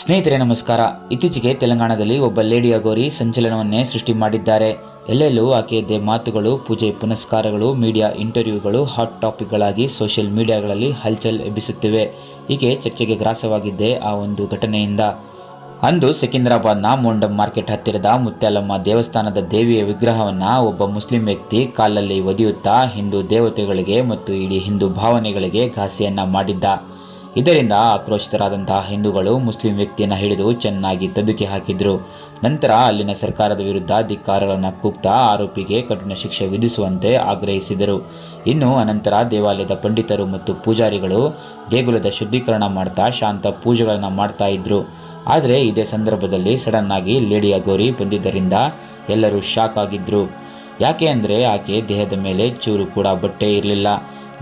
ಸ್ನೇಹಿತರೆ, ನಮಸ್ಕಾರ. ಇತ್ತೀಚೆಗೆ ತೆಲಂಗಾಣದಲ್ಲಿ ಒಬ್ಬ ಲೇಡಿಯ ಗೋರಿ ಸಂಚಲನವನ್ನೇ ಸೃಷ್ಟಿ ಮಾಡಿದ್ದಾರೆ. ಎಲ್ಲೆಲ್ಲೂ ಆಕೆಯದ್ದೇ ಮಾತುಗಳು, ಪೂಜೆ ಪುನಸ್ಕಾರಗಳು, ಮೀಡಿಯಾ ಇಂಟರ್ವ್ಯೂಗಳು, ಹಾಟ್ ಟಾಪಿಕ್ಗಳಾಗಿ ಸೋಷಿಯಲ್ ಮೀಡಿಯಾಗಳಲ್ಲಿ ಹಲ್ಚಲ್ ಎಬ್ಬಿಸುತ್ತಿವೆ. ಹೀಗೆ ಚರ್ಚೆಗೆ ಗ್ರಾಸವಾಗಿದ್ದೆ ಆ ಒಂದು ಘಟನೆಯಿಂದ. ಅಂದು ಸಿಕಿಂದ್ರಾಬಾದ್ನ ಮೋಂಡಮ್ ಮಾರ್ಕೆಟ್ ಹತ್ತಿರದ ಮುತ್ಯಾಲಮ್ಮ ದೇವಸ್ಥಾನದ ದೇವಿಯ ವಿಗ್ರಹವನ್ನು ಒಬ್ಬ ಮುಸ್ಲಿಂ ವ್ಯಕ್ತಿ ಕಾಲಲ್ಲಿ ಒದೆಯುತ್ತಾ ಹಿಂದೂ ದೇವತೆಗಳಿಗೆ ಮತ್ತು ಇಡೀ ಹಿಂದೂ ಭಾವನೆಗಳಿಗೆ ಘಾಸಿಯನ್ನು ಮಾಡಿದ್ದ. ಇದರಿಂದ ಆಕ್ರೋಶಿತರಾದಂತಹ ಹಿಂದೂಗಳು ಮುಸ್ಲಿಂ ವ್ಯಕ್ತಿಯನ್ನು ಹಿಡಿದು ಚೆನ್ನಾಗಿ ತದುಕಿ ಹಾಕಿದ್ರು. ನಂತರ ಅಲ್ಲಿನ ಸರ್ಕಾರದ ವಿರುದ್ಧ ಧಿಕ್ಕಾರಗಳನ್ನು ಕೂಗ್ತಾ ಆರೋಪಿಗೆ ಕಠಿಣ ಶಿಕ್ಷೆ ವಿಧಿಸುವಂತೆ ಆಗ್ರಹಿಸಿದರು. ಇನ್ನು ಅನಂತರ ದೇವಾಲಯದ ಪಂಡಿತರು ಮತ್ತು ಪೂಜಾರಿಗಳು ದೇಗುಲದ ಶುದ್ಧೀಕರಣ ಮಾಡ್ತಾ ಶಾಂತ ಪೂಜೆಗಳನ್ನು ಮಾಡ್ತಾ ಇದ್ರು. ಆದರೆ ಇದೇ ಸಂದರ್ಭದಲ್ಲಿ ಸಡನ್ ಆಗಿ ಲೇಡಿ ಅಗೋರಿ ಬಂದಿದ್ದರಿಂದ ಎಲ್ಲರೂ ಶಾಕ್ ಆಗಿದ್ರು. ಯಾಕೆ ಅಂದರೆ ಆಕೆ ದೇಹದ ಮೇಲೆ ಚೂರು ಕೂಡ ಬಟ್ಟೆ ಇರಲಿಲ್ಲ.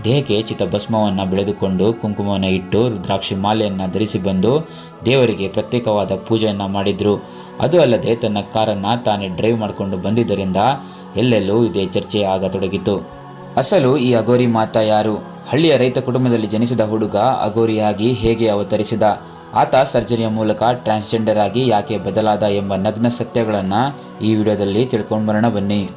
ದೇಹಕ್ಕೆ ಚಿತಭಸ್ಮವನ್ನು ಬೆಳೆದುಕೊಂಡು ಕುಂಕುಮವನ್ನು ಇಟ್ಟು ರುದ್ರಾಕ್ಷಿ ಮಾಲೆಯನ್ನು ಧರಿಸಿ ಬಂದು ದೇವರಿಗೆ ಪ್ರತ್ಯೇಕವಾದ ಪೂಜೆಯನ್ನು ಮಾಡಿದರು. ಅದು ಅಲ್ಲದೆ ತನ್ನ ಕಾರನ್ನು ತಾನೇ ಡ್ರೈವ್ ಮಾಡಿಕೊಂಡು ಬಂದಿದ್ದರಿಂದ ಎಲ್ಲೆಲ್ಲೂ ಇದೇ ಚರ್ಚೆ ಆಗತೊಡಗಿತು. ಅಸಲು ಈ ಅಗೋರಿ ಮಾತಾ ಯಾರು? ಹಳ್ಳಿಯ ರೈತ ಕುಟುಂಬದಲ್ಲಿ ಜನಿಸಿದ ಹುಡುಗ ಅಗೋರಿಯಾಗಿ ಹೇಗೆ ಅವತರಿಸಿದ? ಆತ ಸರ್ಜರಿಯ ಮೂಲಕ ಟ್ರಾನ್ಸ್ಜೆಂಡರ್ ಆಗಿ ಯಾಕೆ ಬದಲಾದ ಎಂಬ ನಗ್ನ ಸತ್ಯಗಳನ್ನು ಈ ವಿಡಿಯೋದಲ್ಲಿ ತಿಳ್ಕೊಂಡು ಬರೋಣ ಬನ್ನಿ.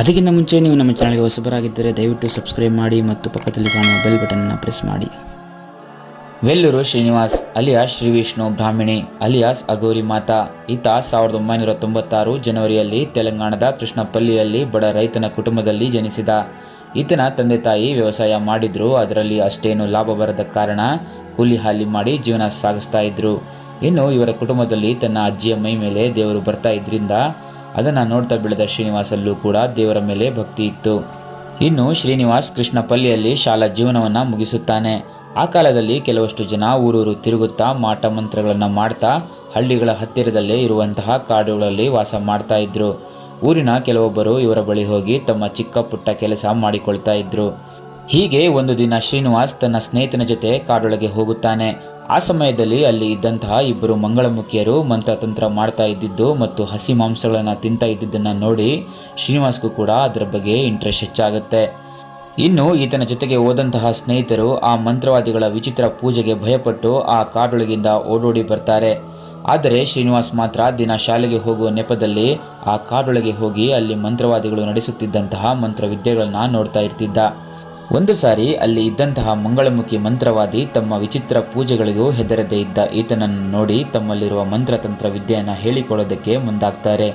ಅದಕ್ಕಿಂತ ಮುಂಚೆ ನೀವು ನಮ್ಮ ಚಾನಲ್ಗೆ ಹೊಸಬರಾಗಿದ್ದರೆ ದಯವಿಟ್ಟು ಸಬ್ಸ್ಕ್ರೈಬ್ ಮಾಡಿ ಮತ್ತು ಪಕ್ಕದಲ್ಲಿ ಕಾಣುವ ಬೆಲ್ ಬಟನ್ನ ಪ್ರೆಸ್ ಮಾಡಿ. ವೆಲ್ಲೂರು ಶ್ರೀನಿವಾಸ್ ಅಲಿಯಾಸ್ ಶ್ರೀ ವಿಷ್ಣು ಬ್ರಾಹ್ಮಿಣಿ ಅಲಿಯಾಸ್ ಅಗೋರಿ ಮಾತಾ ಈತ ಸಾವಿರದ ಒಂಬೈನೂರ ತೊಂಬತ್ತಾರು ಜನವರಿಯಲ್ಲಿ ತೆಲಂಗಾಣದ ಕೃಷ್ಣಪಲ್ಲಿಯಲ್ಲಿ ಬಡ ರೈತನ ಕುಟುಂಬದಲ್ಲಿ ಜನಿಸಿದ. ಈತನ ತಂದೆ ತಾಯಿ ವ್ಯವಸಾಯ ಮಾಡಿದ್ರು, ಅದರಲ್ಲಿ ಅಷ್ಟೇನು ಲಾಭ ಬರದ ಕಾರಣ ಕೂಲಿ ಹಾಲಿ ಮಾಡಿ ಜೀವನ ಸಾಗಿಸ್ತಾ ಇದ್ರು. ಇನ್ನು ಇವರ ಕುಟುಂಬದಲ್ಲಿ ತನ್ನ ಅಜ್ಜಿಯ ಮೈ ಮೇಲೆ ದೇವರು ಬರ್ತಾ ಇದ್ರಿಂದ ಅದನ್ನು ನೋಡ್ತಾ ಬೆಳೆದ ಶ್ರೀನಿವಾಸಲ್ಲೂ ಕೂಡ ದೇವರ ಮೇಲೆ ಭಕ್ತಿ ಇತ್ತು. ಇನ್ನು ಶ್ರೀನಿವಾಸ್ ಕೃಷ್ಣಪಲ್ಲಿಯಲ್ಲಿ ಶಾಲಾ ಜೀವನವನ್ನು ಮುಗಿಸುತ್ತಾನೆ. ಆ ಕಾಲದಲ್ಲಿ ಕೆಲವಷ್ಟು ಜನ ಊರೂರು ತಿರುಗುತ್ತಾ ಮಾಟ ಮಂತ್ರಗಳನ್ನು ಮಾಡ್ತಾ ಹಳ್ಳಿಗಳ ಹತ್ತಿರದಲ್ಲೇ ಇರುವಂತಹ ಕಾಡುಗಳಲ್ಲಿ ವಾಸ ಮಾಡ್ತಾ ಇದ್ರು. ಊರಿನ ಕೆಲವೊಬ್ಬರು ಇವರ ಬಳಿ ಹೋಗಿ ತಮ್ಮ ಚಿಕ್ಕ ಪುಟ್ಟ ಕೆಲಸ ಮಾಡಿಕೊಳ್ತಾ ಇದ್ರು. ಹೀಗೆ ಒಂದು ದಿನ ಶ್ರೀನಿವಾಸ್ ತನ್ನ ಸ್ನೇಹಿತನ ಜೊತೆ ಕಾಡೊಳಗೆ ಹೋಗುತ್ತಾನೆ. ಆ ಸಮಯದಲ್ಲಿ ಅಲ್ಲಿ ಇದ್ದಂತಹ ಇಬ್ಬರು ಮಂಗಳಮುಖಿಯರು ಮಂತ್ರತಂತ್ರ ಮಾಡ್ತಾ ಇದ್ದಿದ್ದು ಮತ್ತು ಹಸಿ ಮಾಂಸಗಳನ್ನು ತಿಂತಾ ಇದ್ದಿದ್ದನ್ನು ನೋಡಿ ಶ್ರೀನಿವಾಸ್ಗೂ ಕೂಡ ಅದರ ಬಗ್ಗೆ ಇಂಟ್ರೆಸ್ಟ್ ಹೆಚ್ಚಾಗುತ್ತೆ. ಇನ್ನು ಈತನ ಜೊತೆಗೆ ಹೋದಂತಹ ಸ್ನೇಹಿತರು ಆ ಮಂತ್ರವಾದಿಗಳ ವಿಚಿತ್ರ ಪೂಜೆಗೆ ಭಯಪಟ್ಟು ಆ ಕಾಡೊಳಗಿಂದ ಓಡೋಡಿ ಬರ್ತಾರೆ. ಆದರೆ ಶ್ರೀನಿವಾಸ್ ಮಾತ್ರ ದಿನ ಶಾಲೆಗೆ ಹೋಗುವ ನೆಪದಲ್ಲಿ ಆ ಕಾಡೊಳಗೆ ಹೋಗಿ ಅಲ್ಲಿ ಮಂತ್ರವಾದಿಗಳು ನಡೆಸುತ್ತಿದ್ದಂತಹ ಮಂತ್ರವಿದ್ಯೆಗಳನ್ನು ನೋಡ್ತಾ ಇರ್ತಿದ್ದ. ಒಂದು ಸಾರಿ ಅಲ್ಲಿ ಇದ್ದಂತಹ ಮಂಗಳಮುಖಿ ಮಂತ್ರವಾದಿ ತಮ್ಮ ವಿಚಿತ್ರ ಪೂಜೆಗಳಿಗೂ ಹೆದರದೇ ಇದ್ದ ಈತನನ್ನು ನೋಡಿ ತಮ್ಮಲ್ಲಿರುವ ಮಂತ್ರತಂತ್ರ ವಿದ್ಯೆಯನ್ನು ಹೇಳಿಕೊಳ್ಳೋದಕ್ಕೆ ಮುಂದಾಗ್ತಾರೆ.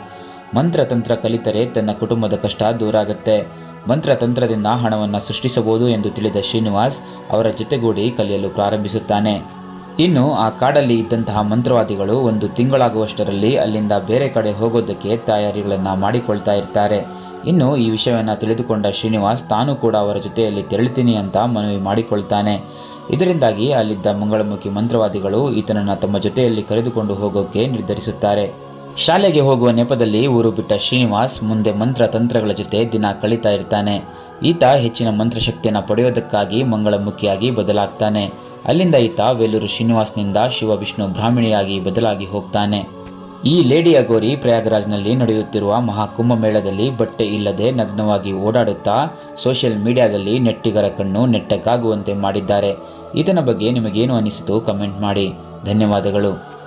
ಮಂತ್ರತಂತ್ರ ಕಲಿತರೆ ತನ್ನ ಕುಟುಂಬದ ಕಷ್ಟ ದೂರ ಆಗುತ್ತೆ. ಮಂತ್ರತಂತ್ರದಿಂದ ಹಣವನ್ನು ಸೃಷ್ಟಿಸಬಹುದು ಎಂದು ತಿಳಿದ ಶ್ರೀನಿವಾಸ್ ಅವರ ಜೊತೆಗೂಡಿ ಕಲಿಯಲು ಪ್ರಾರಂಭಿಸುತ್ತಾನೆ. ಇನ್ನು ಆ ಕಾಡಲ್ಲಿ ಇದ್ದಂತಹ ಮಂತ್ರವಾದಿಗಳು ಒಂದು ತಿಂಗಳಾಗುವಷ್ಟರಲ್ಲಿ ಅಲ್ಲಿಂದ ಬೇರೆ ಕಡೆ ಹೋಗೋದಕ್ಕೆ ತಯಾರಿಗಳನ್ನು ಮಾಡಿಕೊಳ್ತಾ ಇರ್ತಾರೆ. ಇನ್ನು ಈ ವಿಷಯವನ್ನು ತಿಳಿದುಕೊಂಡ ಶ್ರೀನಿವಾಸ್, ತಾನು ಕೂಡ ಅವರ ಜೊತೆಯಲ್ಲಿ ತೆರಳುತ್ತೀನಿ ಅಂತ ಮನವಿ ಮಾಡಿಕೊಳ್ತಾನೆ. ಇದರಿಂದಾಗಿ ಅಲ್ಲಿದ್ದ ಮಂಗಳಮುಖಿ ಮಂತ್ರವಾದಿಗಳು ಈತನನ್ನು ತಮ್ಮ ಜೊತೆಯಲ್ಲಿ ಕರೆದುಕೊಂಡು ಹೋಗೋಕೆ ನಿರ್ಧರಿಸುತ್ತಾರೆ. ಶಾಲೆಗೆ ಹೋಗುವ ನೆಪದಲ್ಲಿ ಊರು ಬಿಟ್ಟ ಶ್ರೀನಿವಾಸ್ ಮುಂದೆ ಮಂತ್ರ ತಂತ್ರಗಳ ಜೊತೆ ದಿನ ಕಳೀತಾ ಇರ್ತಾನೆ. ಈತ ಹೆಚ್ಚಿನ ಮಂತ್ರಶಕ್ತಿಯನ್ನು ಪಡೆಯೋದಕ್ಕಾಗಿ ಮಂಗಳಮುಖಿಯಾಗಿ ಬದಲಾಗ್ತಾನೆ. ಅಲ್ಲಿಂದ ಈತ ವೇಲೂರು ಶ್ರೀನಿವಾಸ್ನಿಂದ ಶಿವ ವಿಷ್ಣು ಬ್ರಾಹ್ಮಣಿಯಾಗಿ ಬದಲಾಗಿ ಹೋಗ್ತಾನೆ. ಈ ಲೇಡಿ ಅಗೋರಿ ಪ್ರಯಾಗರಾಜ್ನಲ್ಲಿ ನಡೆಯುತ್ತಿರುವ ಮಹಾಕುಂಭಮೇಳದಲ್ಲಿ ಬಟ್ಟೆ ಇಲ್ಲದೆ ನಗ್ನವಾಗಿ ಓಡಾಡುತ್ತಾ ಸೋಷಿಯಲ್ ಮೀಡಿಯಾದಲ್ಲಿ ನೆಟ್ಟಿಗರ ಕಣ್ಣು ನೆಟ್ಟಕ್ಕಾಗುವಂತೆ ಮಾಡಿದ್ದಾರೆ. ಇದನ ಬಗ್ಗೆ ನಿಮಗೇನು ಅನಿಸಿತು ಕಮೆಂಟ್ ಮಾಡಿ. ಧನ್ಯವಾದಗಳು.